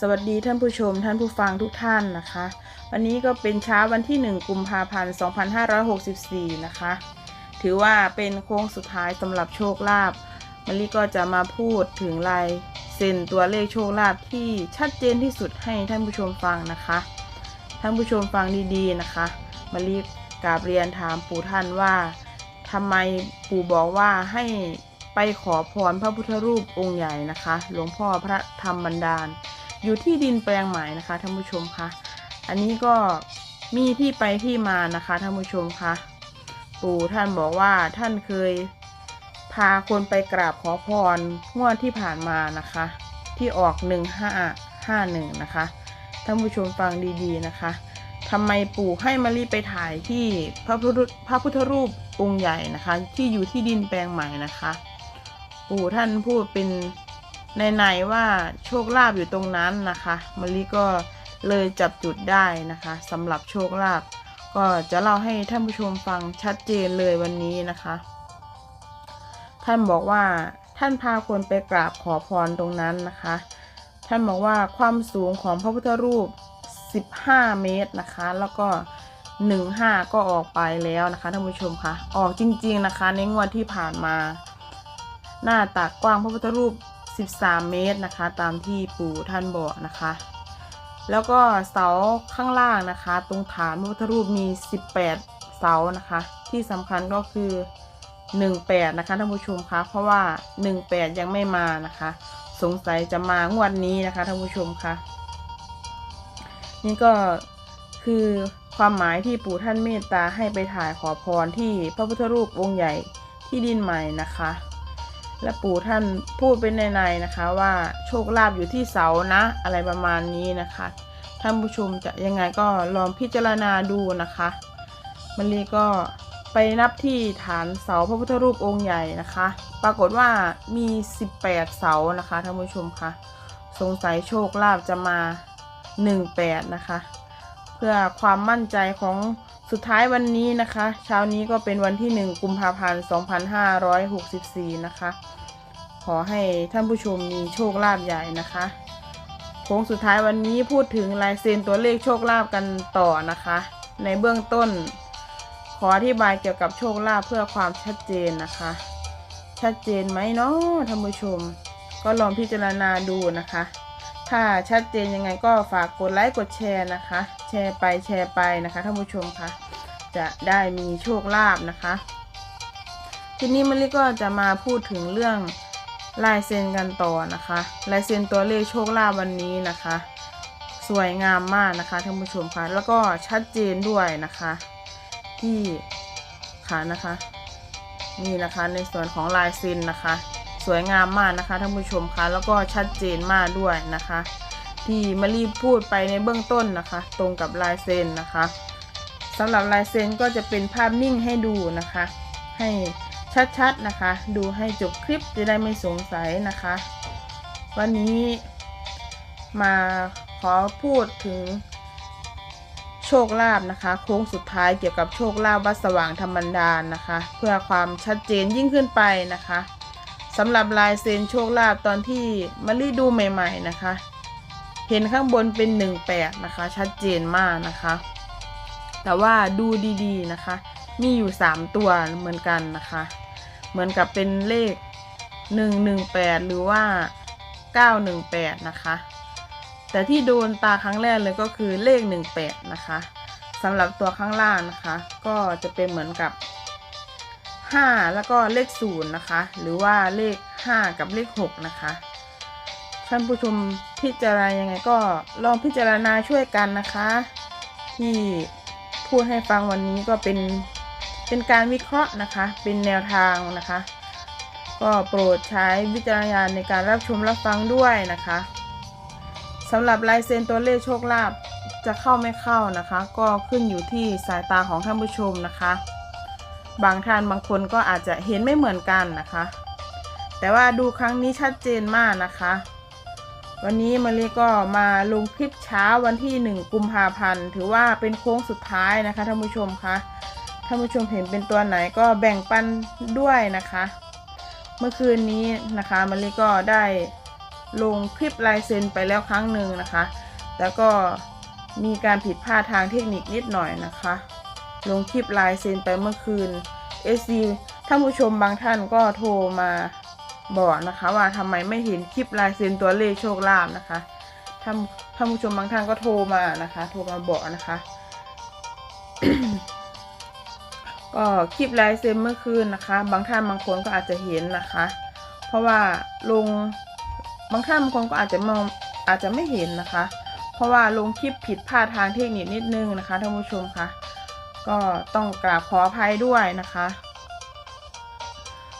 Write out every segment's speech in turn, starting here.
สวัสดีท่านผู้ชมท่านผู้ฟังทุกท่านนะคะ วันนี้ก็เป็นเช้าวันที่ 1 กุมภาพันธ์ 2564 นะคะ ถือว่าเป็นโค้งสุดท้ายสำหรับโชคลาภมะลิก็จะมาพูดถึงลายเซ็นตัวเลขโชคลาภที่ชัดเจนที่สุดให้ท่านผู้ชมฟังนะคะ ท่านผู้ชมฟังดีๆนะคะมะลิกราบเรียนถามปู่ท่านว่าทำไมปู่บอกว่าให้ไปขอพรพระพุทธรูปองค์ใหญ่นะคะ หลวงพ่อพระธรรมบันดาล อยู่ที่ดินแปลงใหม่นะคะท่านผู้ชมคะอันนี้ก็มีที่ไปที่มานะคะท่านผู้ชมคะปู่ท่านบอกว่าท่านเคยพาคนไปกราบขอพรงวดที่ผ่านมานะคะ ที่ออก1551นะคะท่านผู้ชมฟังดีๆนะคะทำไมปู่ให้มารีไปถ่ายที่พระพุทธพระพุทธรูปองค์ใหญ่นะคะ ที่อยู่ที่ดินแปลงใหม่นะคะ ปู่ท่านพูดเป็น ในๆว่าโชคลาภอยู่ตรงนั้นนะคะมะลิก็เลยจับจุดได้นะคะสำหรับโชคลาภก็จะเล่าให้ท่านผู้ชมฟังชัดเจนเลยวันนี้นะคะ ท่านบอกว่าท่านพาคนไปกราบขอพรตรงนั้นนะคะ ท่านบอกว่าความสูงของพระพุทธรูป 15 เมตรนะคะ แล้วก็15ก็ออกไปแล้วนะคะท่านผู้ชมคะออกจริง ๆนะคะ ในงวดที่ผ่านมา หน้าตักกว้างพระพุทธรูป 13 เมตรนะคะ ตามที่ปู่ท่านบอกนะคะ แล้วก็เสาข้างล่างนะคะ ตรงฐานพระพุทธรูปมี 18 เสานะคะ ที่สำคัญก็คือ 18 นะคะท่านผู้ชมคะเพราะว่า 18 ยังไม่มานะคะ สงสัยจะมางวดนี้นะคะท่านผู้ชมคะนี่ก็คือความหมายที่ปู่ท่านเมตตาให้ไปถ่ายขอพรที่พระพุทธรูปองค์ใหญ่ที่ดินใหม่นะคะ และปู่ท่านพูดเป็นในๆนะคะว่าโชคลาภอยู่ที่เสานะ อะไรประมาณนี้นะคะ ท่านผู้ชมจะยังไงก็ลองพิจารณาดูนะคะมันลีก็ไปนับที่ฐานเสาพระพุทธรูปองค์ใหญ่นะคะ ปรากฏว่ามี 18 เสานะคะท่านผู้ชมคะสงสัยโชคลาภจะมา 18 นะคะ เพื่อความมั่นใจของ สุดท้ายวันนี้นะคะ เช้านี้ก็เป็นวันที่ 1 กุมภาพันธ์ 2564 นะคะ ขอให้ท่านผู้ชมมีโชคลาภใหญ่นะคะโค้งสุดท้ายวันนี้พูดถึงลายเซ็นตัวเลขโชคลาภกันต่อนะคะ ในเบื้องต้น ขออธิบายเกี่ยวกับโชคลาภเพื่อความชัดเจนนะคะ ชัดเจนไหมเนาะท่านผู้ชม ก็ลองพิจารณาดูนะคะ ถ้าชัดเจนยังไงก็ฝากกดไลค์กดแชร์นะคะ แชร์ไปแชร์ไปนะคะท่านผู้ชมคะจะได้มีโชคลาภนะคะ ทีนี้มะลิก็จะมาพูดถึงเรื่องลายเซ็นกันต่อนะคะลายเซ็นตัวเลขโชคลาภวันนี้นะคะ สวยงามมากนะคะท่านผู้ชมคะแล้วก็ชัดเจนด้วยนะคะ ที่ค่ะนะคะนี่นะคะในส่วนของลายเซ็นนะคะ สวยงามมากนะคะท่านผู้ชมคะแล้วก็ชัดเจนมากด้วยนะคะ ที่มารีพูดไปในเบื้องต้นนะคะ ตรงกับลายเซ็นนะคะสำหรับลายเซ็นก็จะเป็นภาพนิ่งให้ดูนะคะ ให้ชัดๆนะคะ ดูให้จบคลิปจะได้ไม่สงสัยนะคะ วันนี้มาขอพูดถึงโชคลาภนะคะ โค้งสุดท้ายเกี่ยวกับโชคลาภวัดสว่างธรรมดานนะคะ เพื่อความชัดเจนยิ่งขึ้นไปนะคะ สำหรับลายเซ็นโชคลาภตอนที่มารีดูใหม่ ๆนะคะ เห็นข้างบนเป็น 18 นะคะ ชัดเจนมากนะคะ แต่ว่าดูดีๆนะคะ มีอยู่ 3 ตัวเหมือนกันนะคะ เหมือนกับเป็นเลข 118 หรือว่า 918 นะคะ แต่ที่โดนตาครั้งแรกเลยก็คือเลข 18 นะคะสำหรับตัวข้างล่างนะคะ ก็จะเป็นเหมือนกับ 5 แล้วก็เลข0นะคะ หรือว่าเลข 5 กับเลข 6 นะคะ ท่านผู้ชมพิจารณายังไงก็ลองพิจารณาช่วยกันนะคะ ที่พูดให้ฟังวันนี้ก็เป็นเป็นการวิเคราะห์นะคะ เป็นแนวทางนะคะ ก็โปรดใช้วิจารณญาณในการรับชมรับฟังด้วยนะคะสำหรับลายเซ็นตัวเลขโชคลาภจะเข้าไม่เข้านะคะ ก็ขึ้นอยู่ที่สายตาของท่านผู้ชมนะคะ บางท่านบางคนก็อาจจะเห็นไม่เหมือนกันนะคะ แต่ว่าดูครั้งนี้ชัดเจนมากนะคะ วันนี้มารีก็มาลงคลิปเช้าวันที่ 1 กุมภาพันธ์ ถือว่าเป็นโค้งสุดท้ายนะคะท่านผู้ชมคะท่านผู้ชมเห็นเป็นตัวไหนก็แบ่งปันด้วยนะคะ เมื่อคืนนี้นะคะมารีก็ได้ลงคลิปลายเซ็นไปแล้วครั้งหนึ่งนะคะ แล้วก็มีการผิดพลาดทางเทคนิคนิดหน่อยนะคะ ลงคลิปลายเซ็นไปเมื่อคืน SC ท่านผู้ชมบางท่านก็โทรมาบอกนะคะว่าทำไมไม่เห็นคลิปลายเซ็นตัวเลขโชคลาภนะคะท่านท่านผู้ชมบางท่านก็โทรมานะคะ โทรมาบอกนะคะ ก็คลิปลายเซ็นเมื่อคืนนะคะ บางท่านบางคนก็อาจจะเห็นนะคะ เพราะว่าลงบางท่านบางคนก็อาจจะมองอาจจะไม่เห็นนะคะ เพราะว่าลงคลิปผิดพลาดทางเทคนิคนิดนึงนะคะท่านผู้ชมคะ ก็ต้องกราบขออภัยด้วยนะคะ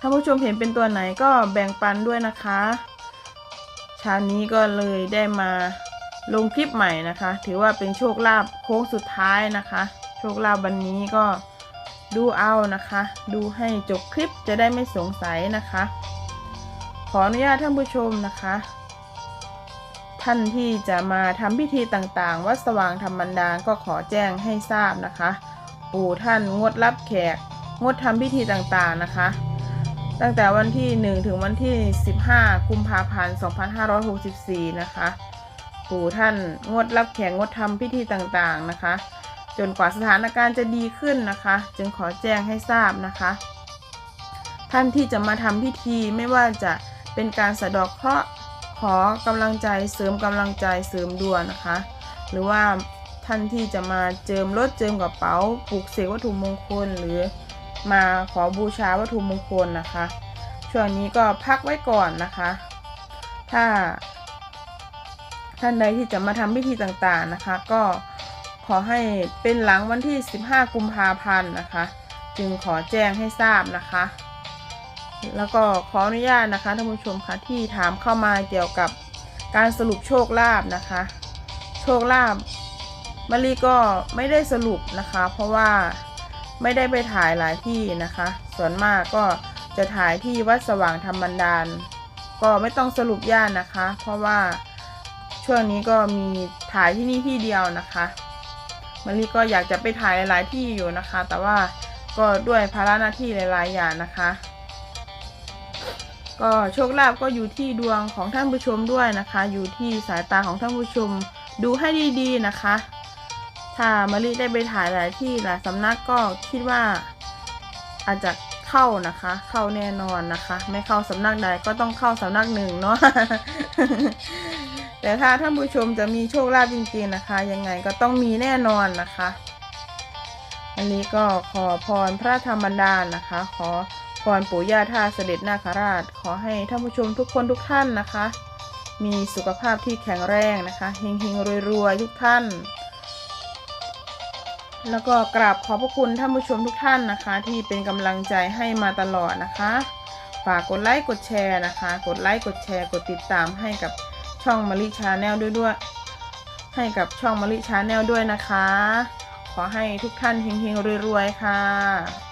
ท่านผู้ชมเห็นเป็นตัวไหนก็แบ่งปันด้วยนะคะเช้านี้ก็เลยได้มาลงคลิปใหม่นะคะ ถือว่าเป็นโชคลาภโค้งสุดท้ายนะคะ โชคลาภวันนี้ก็ดูเอานะคะ ดูให้จบคลิปจะได้ไม่สงสัยนะคะ ขออนุญาตท่านผู้ชมนะคะ ท่านที่จะมาทำพิธีต่างๆ วัดสว่างธรรมดาลก็ขอแจ้งให้ทราบนะคะ ปู่ท่านงดรับแขก งดทำพิธีต่างๆนะคะ ตั้งแต่วันที่ 1 ถึงวันที่ 15 กุมภาพันธ์ 2564 นะคะ ปู่ท่านงดรับแขกงดทำพิธีต่างๆนะคะ จนกว่าสถานการณ์จะดีขึ้นนะคะ จึงขอแจ้งให้ทราบนะคะ ท่านที่จะมาทำพิธีไม่ว่าจะเป็นการสะดอกเคราะห์ขอกำลังใจเสริมกำลังใจเสริมดวงนะคะ หรือว่า ท่านที่จะมาเจิมรถเจิมกระเป๋าปลูกเสกวัตถุมงคลหรือมาขอบูชาวัตถุมงคลนะคะ ช่วงนี้ก็พักไว้ก่อนนะคะ ถ้า ท่านใดที่จะมาทำพิธีต่างๆนะคะ ก็ขอให้เป็นหลังวันที่ 15 กุมภาพันธ์นะคะ จึงขอแจ้งให้ทราบนะคะ แล้วก็ขออนุญาตนะคะท่านผู้ชมคะที่ถามเข้ามาเกี่ยวกับการสรุปโชคลาภนะคะ โชคลาภ มะลิก็ไม่ได้สรุปนะคะ เพราะว่าไม่ได้ไปถ่ายหลายที่นะคะ ส่วนมากก็จะถ่ายที่วัดสว่างธรรมดาล ก็ไม่ต้องสรุปย่านนะคะ เพราะว่าช่วงนี้ก็มีถ่ายที่นี่ที่เดียวนะคะมะลิก็อยากจะไปถ่ายหลาย ๆ ที่อยู่นะคะ แต่ว่าก็ด้วยภาระหน้าที่หลาย ๆ อย่างนะคะ ก็โชคลาภก็อยู่ที่ดวงของท่านผู้ชมด้วยนะคะ อยู่ที่สายตาของท่านผู้ชมดูให้ดี ๆ นะคะ ถ้ามะลิได้ไปถ่ายหลายที่หลายสำนักก็คิดว่าอาจจะเข้านะคะ เข้าแน่นอนนะคะ ไม่เข้าสำนักใดก็ต้องเข้าสำนักหนึ่งเนาะแต่ถ้าท่านผู้ชมจะมีโชคลาภจริงๆนะคะ ยังไงก็ต้องมีแน่นอนนะคะ อันนี้ก็ขอพรพระธรรมดานะคะ ขอพรปู่ย่าท่าเสด็จนาคราช ขอให้ท่านผู้ชมทุกคนทุกท่านนะคะ มีสุขภาพที่แข็งแรงนะคะเฮงๆรวยๆทุกท่าน แล้วก็กราบขอบพระคุณท่านผู้ชมทุกท่านนะคะ ที่เป็นกำลังใจให้มาตลอดนะคะ ฝากกดไลค์กดแชร์นะคะ กดไลค์กดแชร์กดติดตามให้กับช่องมาริชาแนลด้วยด้วย ให้กับช่องมาริชาแนลด้วยนะคะ ขอให้ทุกท่านเฮงๆรวยๆค่ะ